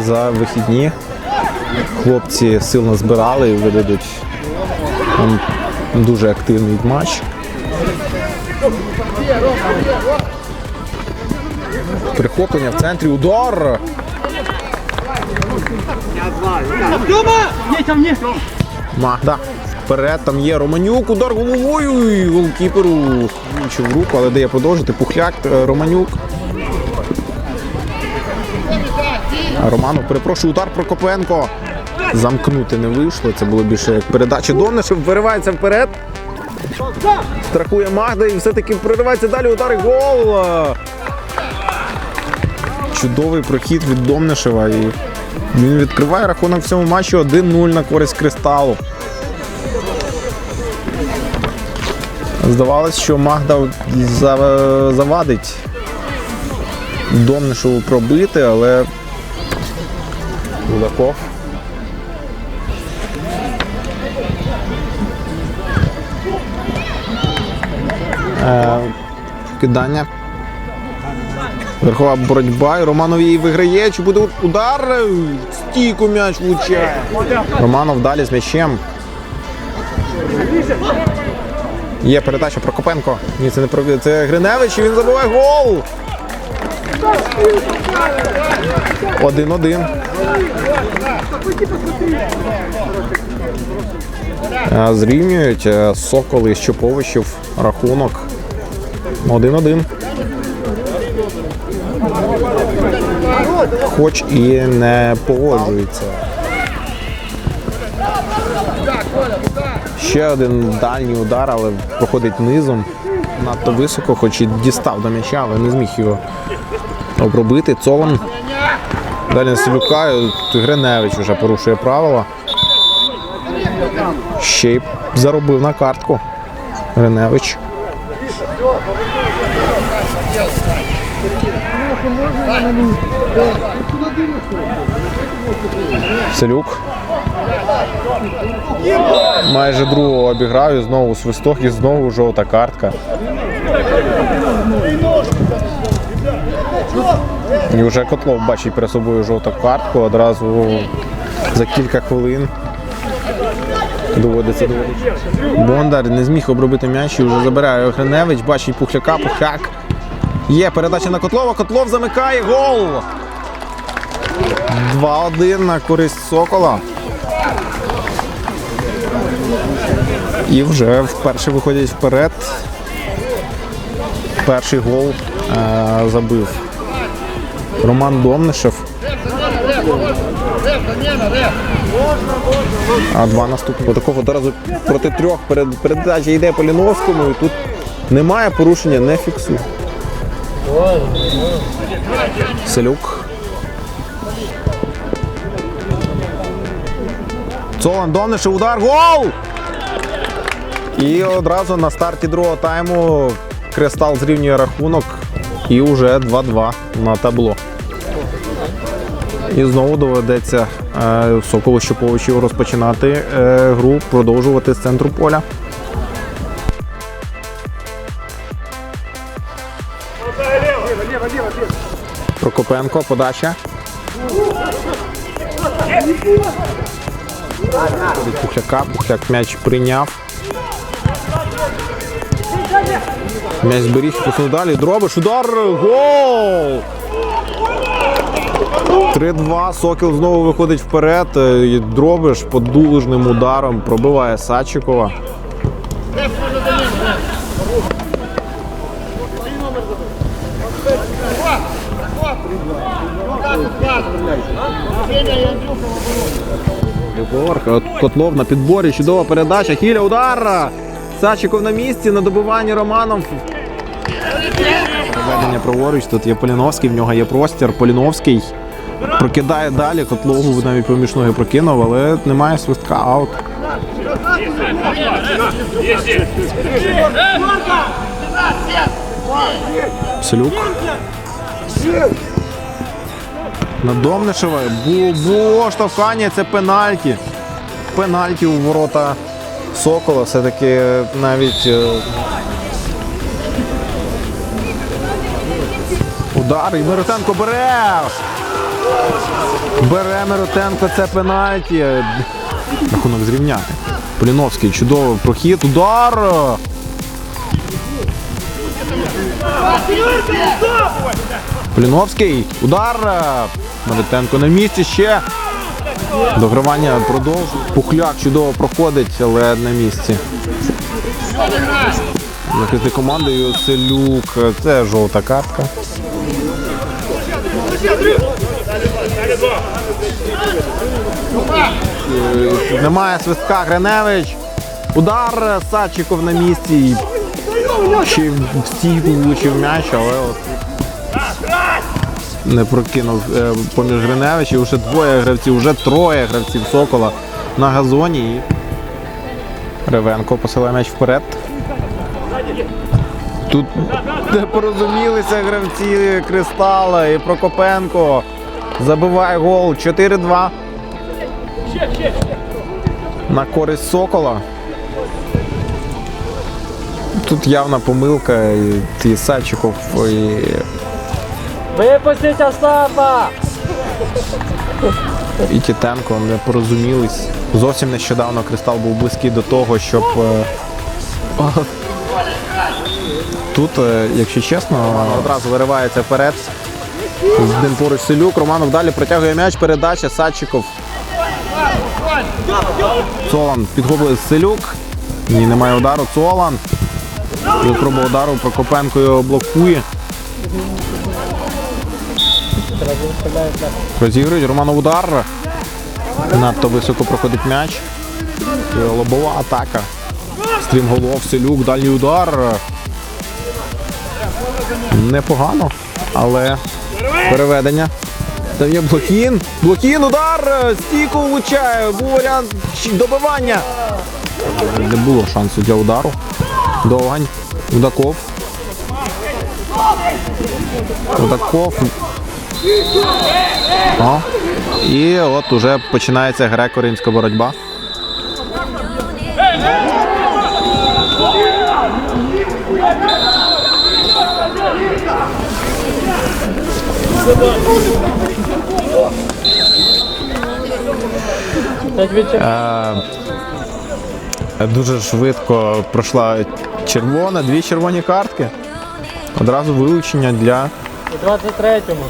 за вихідні. Хлопці сил назбирали і видадуть дуже активний матч. Прихоплення в центрі удар. Магда. Вперед, там є Романюк, удар головою. Голкіперу влучив в руку, але дає продовжити. Пухляк, е, Романюк. Романов, перепрошую, удар Прокопенко. Замкнути не вийшло. Це було більше як передача Домнишев. Виривається вперед. Страхує Магда і все-таки проривається далі. Удар і гол. Чудовий прохід від Домнишева. І він відкриває рахунок в цьому матчі 1-0 на користь кристалу. Здавалось, що Магда завадить Домнишеву пробити, але Гудаков. Е, Кидання. Верхова боротьба. І Романов її виграє. Чи буде удар? Стійку м'яч влучає. Романов далі з м'ячем. Є передача Прокопенко. Ні, це не про це Гриневич. і Він забиває гол. Один-один. Е, Зрівнюють е, Соколи з Чоповичів рахунок. Один-один. Хоч і не погоджується. Ще один дальній удар, але проходить низом. Надто високо, хоч і дістав до м'яча, але не зміг його обробити. Цолан. Далі на Селюка. Гриневич вже порушує правила. Ще й заробив на картку. Гриневич. Селюк. Майже другого обіграю, знову свисток і знову жовта картка. І вже Котлов бачить перед собою жовту картку одразу за кілька хвилин. Доводиться доводити. Бондар не зміг обробити м'яч і вже забирає Гриневич, бачить Пухляка, Пухляк. Є передача на Котлова, Котлов замикає гол. 2-1 на користь Сокола. І вже вперше виходять вперед. Перший гол е, забив Роман Домнишев. А два наступні. Такого одразу проти трьох перед, передача йде Поліновському і тут немає порушення, не фіксує. Селюк. Цолан Домнишев, удар, гол! І одразу на старті другого тайму Кристал зрівнює рахунок і вже 2-2 на табло. І знову доведеться е, Соколу Щоповичу розпочинати е, гру, продовжувати з центру поля. Прокопенко, подача. Пухляка, Пухляк м'яч прийняв. М'яч зберіг і посунув далі. Дробиш, удар, гол! 3-2. Сокіл знову виходить вперед. Е, Дробиш подужним ударом пробиває Кот- Котлов на підборі, чудова передача. Хіля удар. Садчиков на місці на добиванні Романов. Проведення праворуч. Тут є Поліновський, в нього є простір. Поліновський прокидає далі. Котлову навіть поміж ноги прокинув, але немає свистка аут. Селюк. На Домнишева. Було штовхання, це пенальті. Пенальті у ворота Сокола. Все-таки навіть удар. І Миротенко бере. Бере Миротенко, це пенальті. Рахунок зрівняти. Поліновський, чудовий прохід, удар. Поліновський, удар. Миротенко на місці ще. Догравання продовжує. Пухляк чудово проходить, але на місці. Захисник командою Селюк. Це жовта картка. Немає свистка Гриневич. Удар Садчиков на місці. Чи в влучив м'яч, але от не прокинув е, поміж Гриневич. І вже двоє гравців, вже троє гравців Сокола на газоні. Ревенко посилає м'яч вперед. Тут не порозумілися гравці Кристала і Прокопенко. Забиває гол 4-2. На користь Сокола. Тут явна помилка. І, Садчиков і Випустіть Остапа! і Тітенко не порозумілись. Зовсім нещодавно Кристал був близький до того, щоб. Тут, е, якщо чесно, одразу виривається вперед. З поруч Селюк. Романов далі протягує м'яч. Передача Садчиков. Цолан підхоплює Селюк. Ні, немає удару. Цолан. Спроба удару Прокопенко його блокує. Розігрують Романов удар. Надто високо проходить м'яч. Лобова атака. Стрім голов, Селюк, дальній удар. Непогано, але переведення. Там є блокін. Блокін, удар! Стійку влучає. Був варіант добивання. Не було шансу для удару. Довгань. Удаков. Удаков. О. І от уже починається греко-римська боротьба. Як? Дуже швидко пройшла червона, дві червоні картки. Одразу вилучення для У 23-му.